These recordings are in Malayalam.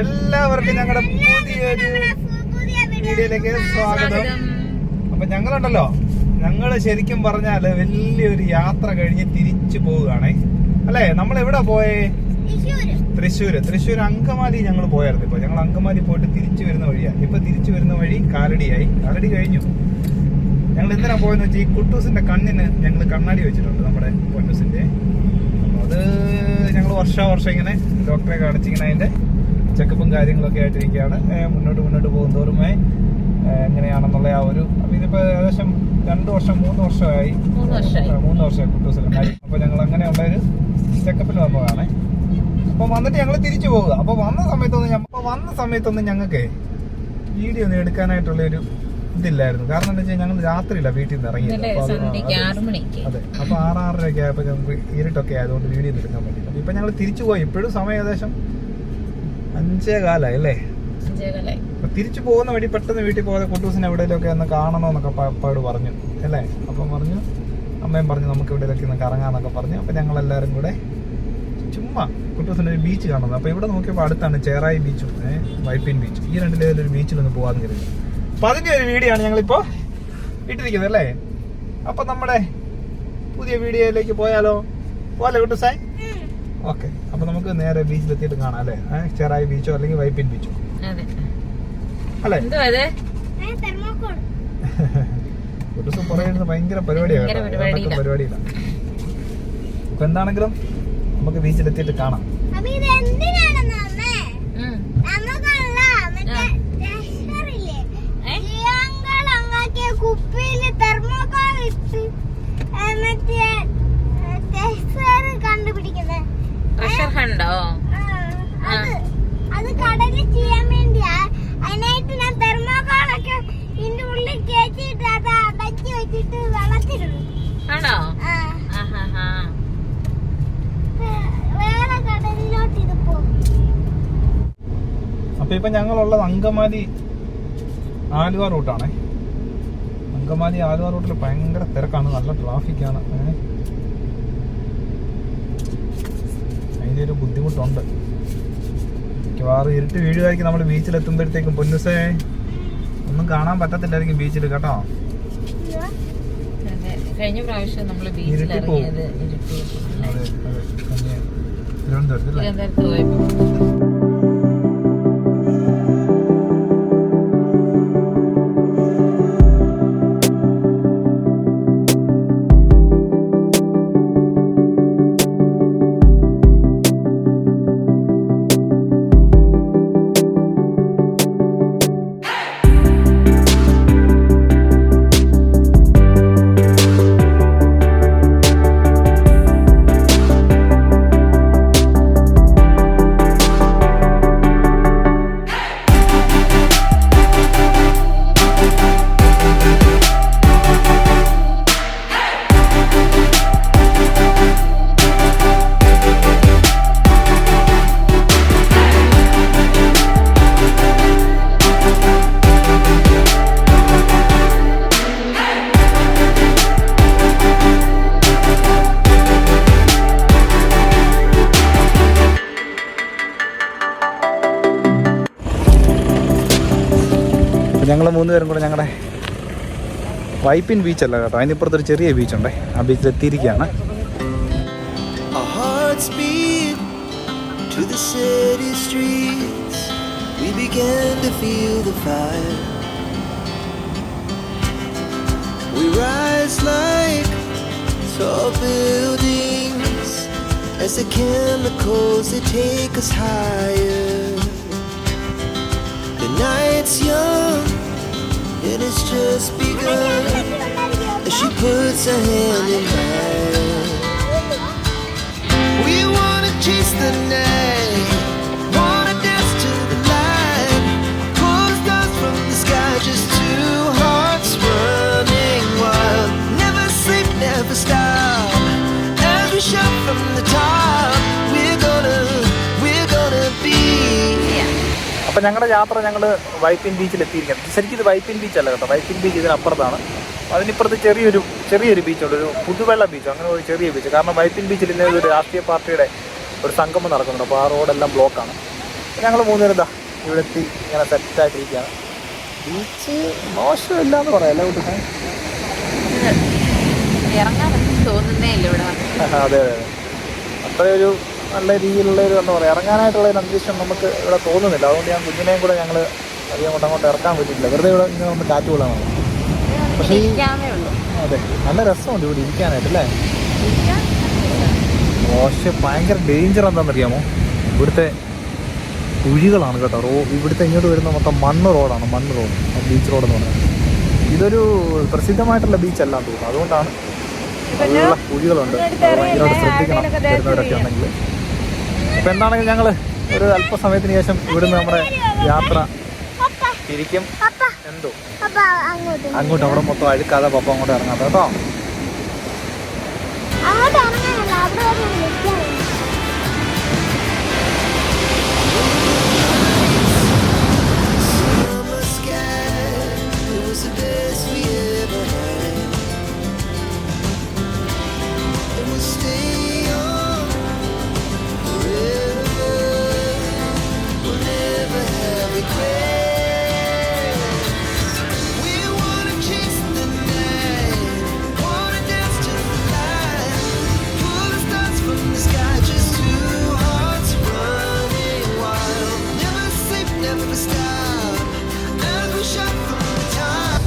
എല്ലാവർക്കും ഞങ്ങളുടെ പുതിയൊരു വീഡിയോയിലേക്ക് സ്വാഗതം. അപ്പൊ ഞങ്ങളുണ്ടല്ലോ. ഞങ്ങൾ ശരിക്കും പറഞ്ഞാൽ വലിയൊരു യാത്ര കഴിഞ്ഞ് തിരിച്ചു പോവുകയാണേ. അല്ലേ? നമ്മൾ എവിടെ പോയേ? തൃശ്ശൂര്. തൃശ്ശൂർ അങ്കമാലി ഞങ്ങൾ പോയായിരുന്നു ഇപ്പൊ. ഞങ്ങൾ അങ്കമാലി പോയിട്ട് തിരിച്ചു വരുന്ന വഴിയാണ്. ഇപ്പൊ തിരിച്ചു വരുന്ന വഴി കാലടിയായി. കാലടി കഴിഞ്ഞു. ഞങ്ങൾ എന്തിനാ പോയെന്ന് വെച്ചാൽ ഈ കുട്ടൂസിന്റെ കണ്ണിന് ഞങ്ങൾ കണ്ണാടി വെച്ചിട്ടുണ്ട് നമ്മുടെ പൊന്നൂസിന്റെ. അത് ഞങ്ങൾ വർഷാവർഷം ഇങ്ങനെ ഡോക്ടറെ കാണിച്ചിങ്ങനെ അതിന്റെ ചെക്കപ്പും കാര്യങ്ങളൊക്കെ ആയിട്ടിരിക്കുകയാണ്. മുന്നോട്ട് മുന്നോട്ട് പോകും തോറുമേ എങ്ങനെയാണെന്നുള്ള ആ ഒരു അപ്പൊ ഇതിപ്പോ ഏകദേശം രണ്ട് വർഷം മൂന്ന് വർഷമായി. മൂന്ന് വർഷമായി. കുട്ടൂസിലുണ്ടായി അപ്പൊ ഞങ്ങൾ അങ്ങനെയുള്ള ഒരു ചെക്കപ്പിന് വന്നതാണ്. അപ്പൊ വന്നിട്ട് ഞങ്ങൾ തിരിച്ചു പോകുക അപ്പോൾ വന്ന സമയത്തൊന്നും ഞ- അപ്പൊ വന്ന സമയത്തൊന്നും ഞങ്ങൾക്ക് വീഡിയോ ഒന്നും എടുക്കാനായിട്ടുള്ള ഒരു ഇതില്ലായിരുന്നു. കാരണം എന്താ വെച്ചാൽ ഞങ്ങൾ രാത്രിയില്ല വീട്ടിൽ നിന്ന് ഇറങ്ങി ഇന്നലെ സന്ധ്യയ്ക്ക് ആറ് മണിക്ക്. അതെ. അപ്പൊ ആറാറരയൊക്കെ ആയപ്പോ ഞങ്ങൾക്ക് ഇരുട്ടൊക്കെ ആയതുകൊണ്ട് വീഡിയോ എടുക്കാൻ പറ്റില്ല ഇപ്പൊ ഞങ്ങൾ തിരിച്ചു പോയി. ഇപ്പോഴും സമയം ഏകദേശം അഞ്ചേ കാലായി അല്ലേ തിരിച്ചു പോകുന്ന വഴി പെട്ടെന്ന് വീട്ടിൽ പോകാതെ കുട്ടൂസിനെ എവിടെയൊക്കെ ഒന്ന് കാണണമെന്നൊക്കെ എന്നൊക്കെ അപ്പാട് പറഞ്ഞു അല്ലേ? അപ്പം പറഞ്ഞു അമ്മയും പറഞ്ഞു നമുക്ക് എവിടെയൊക്കെ ഒന്ന് കറങ്ങാന്നൊക്കെ പറഞ്ഞു. അപ്പൊ ഞങ്ങൾ എല്ലാവരും കൂടെ ചുമ്മാ കുട്ടൂസിന് ഒരു ബീച്ച് കാണുന്നത് അപ്പൊ ഇവിടെ നോക്കിയപ്പോൾ അടുത്താണ് ചേറായി ബീച്ചും വൈപ്പിൻ ബീച്ച് ഈ രണ്ടിലേതൊരു ബീച്ചിൽ ഒന്ന് പോകാന്ന് കരുതി. അപ്പൊ അതിന്റെ ഒരു വീഡിയോ ആണ് ഞങ്ങളിപ്പോ ഇട്ടിരിക്കുന്നത് അല്ലേ? അപ്പൊ നമ്മുടെ പുതിയ വീഡിയോയിലേക്ക് പോയാലോ? പോലെ കുട്ടൂസായി ഓക്കെ. അപ്പൊ നമുക്ക് നേരെ ബീച്ചിലെത്തിയിട്ട് കാണാം അല്ലേ? ചെറായി ബീച്ചോ അല്ലെങ്കിൽ വൈപ്പിൻ ബീച്ചോ അതെ. അല്ലേ? ഒരു ദിവസം പറയുന്നത് ഭയങ്കര പരിപാടിയാണ് പരിപാടിയില്ല അപ്പൊ എന്താണെങ്കിലും നമുക്ക് ബീച്ചിലെത്തിയിട്ട് കാണാം. ഇപ്പൊ ഞങ്ങളുള്ളത് അങ്കമാലി ആലുവ റൂട്ടാണേ. അങ്കമാലി ആലുവ റൂട്ടിൽ ഭയങ്കര തിരക്കാണ് നല്ല ട്രാഫിക്കാണ്. അതിന്റെ ഒരു ബുദ്ധിമുട്ടുണ്ട്. മിക്കവാറും ഇരുട്ട് വീഴുമായിരിക്കും നമ്മൾ ബീച്ചിലെത്തുമ്പോഴത്തേക്കും പൊന്നുസേ ഒന്നും കാണാൻ പറ്റത്തില്ലായിരിക്കും ബീച്ചിൽ കേട്ടോ. കഴിഞ്ഞ പ്രാവശ്യം നമ്മൾ ബീച്ചിൽ. ഇറങ്ങിയത് തിരുവനന്തപുരത്ത് അല്ലേ? പോയപ്പോ ഞങ്ങൾ മൂന്നുപേരും കൂടെ ഞങ്ങളുടെ വൈപ്പിൻ ബീച്ചല്ല കേട്ടോ അതിനിപ്പുറത്തൊരു ചെറിയ ബീച്ചുണ്ടേ ആ beat to the city streets. We began to feel the fire. We rise like tall buildings as the chemicals they take us higher. The night's young puts a hand in mine. We wanna chase the night, wanna dance to the light, pull stars from the sky, just two hearts running wild. Never sleep, never stop. As we shout from the top, we're gonna, we're gonna be. അപ്പം ഞങ്ങളുടെ യാത്ര ഞങ്ങൾ വൈപ്പിൻ ബീച്ചിൽ എത്തിയിരിക്കുന്നത് ശരിക്കും ഇത് വൈപ്പിൻ ബീച്ച് അല്ല കേട്ടോ വൈപ്പിൻ ബീച്ച് ഇതിനപ്പുറത്താണ് അതിനിപ്പുറത്ത് ചെറിയൊരു ചെറിയൊരു ബീച്ചുണ്ട്. ഒരു പുതുവെള്ള ബീച്ച് അങ്ങനെ ഒരു ചെറിയ ബീച്ച്. കാരണം വൈപ്പിൻ ബീച്ചിൽ ഇന്നലെ ഒരു രാഷ്ട്രീയ പാർട്ടിയുടെ ഒരു സംഗമം നടക്കുന്നുണ്ട്. അപ്പോൾ ആ റോഡെല്ലാം ബ്ലോക്കാണ്. ഞങ്ങൾ മൂന്നുപേരെന്താ ഇവിടെ എത്തി ഇങ്ങനെ സെറ്റായിട്ടിരിക്കുകയാണ്. ബീച്ച് മോശമില്ല എന്ന് പറയാം അല്ലേ കുട്ടി ഇറങ്ങാനൊന്നും തോന്നുന്നേ ഇല്ല അതെ അതെ അതെ. അത്രയൊരു നല്ല രീതിയിലുള്ള ഒരു എന്താ പറയുക ഇറങ്ങാനായിട്ടുള്ള ഒരു അന്തരീക്ഷം നമുക്ക് ഇവിടെ തോന്നുന്നില്ല. അതുകൊണ്ട് ഞാൻ കുഞ്ഞിനെയും കൂടെ ഞങ്ങൾ അധികം അങ്ങോട്ട് ഇറക്കാൻ പറ്റിയില്ല വെറുതെ ഇവിടെ ഇങ്ങനെ നമ്മൾ കാറ്റ് കൊള്ളാനാണ് പക്ഷേ അതെ നല്ല രസമുണ്ട് ഇവിടെ ഇരിക്കാനായിട്ട് അല്ലേ? പക്ഷെ ഭയങ്കര ഡേഞ്ചർ എന്താണെന്നറിയാമോ? ഇവിടുത്തെ കുഴികളാണ് കേട്ടോ റോ ഇവിടുത്തെ ഇങ്ങോട്ട് വരുന്ന മൊത്തം മണ്ണ് റോഡാണ് മണ്ണ് റോഡ് ബീച്ച് റോഡ് എന്ന് പറയുന്നത്. ഇതൊരു പ്രസിദ്ധമായിട്ടുള്ള ബീച്ച് അല്ലാന്ന് തോന്നുന്നു. അതുകൊണ്ടാണ് അതിലുള്ള കുഴികളുണ്ട്. ഭയങ്കരമായിട്ട് ശ്രദ്ധിക്കണം വരുന്നവരൊക്കെ ഉണ്ടെങ്കിൽ ഇപ്പം എന്താണെങ്കിലും ഞങ്ങൾ ഒരു അല്പസമയത്തിന് ശേഷം ഇവിടുന്ന് നമ്മുടെ യാത്ര തിരിക്കും എന്തോ? അങ്ങോട്ട്. അങ്ങോട്ട് അവിടെ മൊത്തം അഴുക്കാതെ പപ്പ അങ്ങോട്ട് ഇറങ്ങാത്ത കേട്ടോ.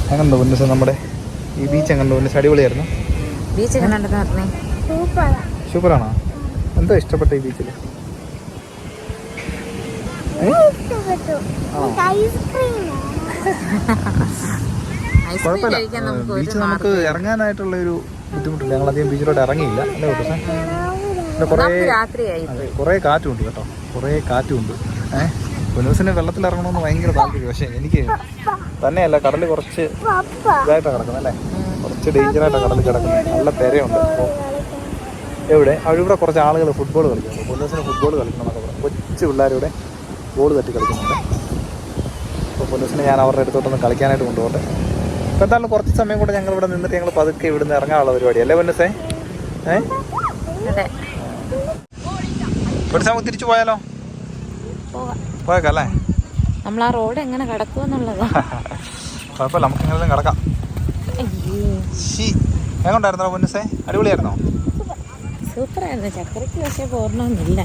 Top. എങ്ങനെയുണ്ട് ഉന്നസ് നമ്മുടെ ഈ ബീച്ച് അങ്ങനെ ഉന്നസ് അടിപൊളിയായിരുന്നു. ബീച്ച് എങ്ങനെ സൂപ്പറാണോ എന്തോ ഇഷ്ടപ്പെട്ട ഈ ബീച്ചിൽ ഇഷ്ടപ്പെട്ടു. ആണോ? ഐസ്ക്രീം ഐസ്ക്രീം കുഴപ്പമില്ല. കഴിക്കാൻ നമുക്ക് ബീച്ച് നമുക്ക് ഇറങ്ങാനായിട്ടുള്ള ഒരു ബുദ്ധിമുട്ടില്ല. ഞങ്ങൾ അധികം ബീച്ചിലോട്ട് ഇറങ്ങിയില്ല. അല്ലേ കുറച്ച് പിന്നെ കുറേ കുറേ കാറ്റുണ്ട് കേട്ടോ. കുറേ കാറ്റുണ്ട്. ഏഹ് കുനൂസിന് വെള്ളത്തിൽ ഇറങ്ങണമെന്ന് ഭയങ്കര താല്പര്യം. പക്ഷേ എനിക്ക് തന്നെയല്ല കടൽ കുറച്ച് ഇതായിട്ടാണ് കിടക്കുന്നത് അല്ലേ? കുറച്ച് ഡേഞ്ചറായിട്ടാണ് കടലിൽ കിടക്കുന്നത്. നല്ല തിരയുണ്ട്. അപ്പോൾ എവിടെ? അവിടെ കുറച്ച് ആളുകൾ ഫുട്ബോൾ കളിക്കുന്നു. പൊന്നൂസിന് ഫുട്ബോൾ കളിക്കണം എന്നൊക്കെ പറഞ്ഞു. കൊച്ചു പിള്ളേരിവിടെ ബോൾ തട്ടി കളിക്കുന്നുണ്ട്. അപ്പോൾ പൊന്നൂസിനെ ഞാൻ അവരുടെ അടുത്തോട്ടൊന്ന് കളിക്കാനായിട്ട് കൊണ്ടുപോകട്ടെ. ഇപ്പോൾ എന്തായാലും കുറച്ച് സമയം കൂടെ ഞങ്ങൾ ഇവിടെ നിന്നിട്ട് ഞങ്ങൾ പതുക്കെ ഇവിടുന്ന് ഇറങ്ങാനുള്ള പരിപാടി അല്ലേ പൊന്നൂസേ? ഏ? അതെ. പൊന്നൂസ് നമുക്ക് തിരിച്ചു പോയാലോ? പോയേക്കാം അല്ലേ നമ്മൾ ആ റോഡ് എങ്ങനെ കടക്കുമെന്നുള്ളതാ കുഴപ്പമില്ല നമുക്ക് എങ്ങനെയും കിടക്കാം. എങ്ങോട്ടായിരുന്നോ പൊന്നൂസേ? അടിപൊളിയായിരുന്നോ? സൂപ്പറായിരുന്നു. ചക്കരയ്ക്ക് പക്ഷേ പോരണമെന്നില്ല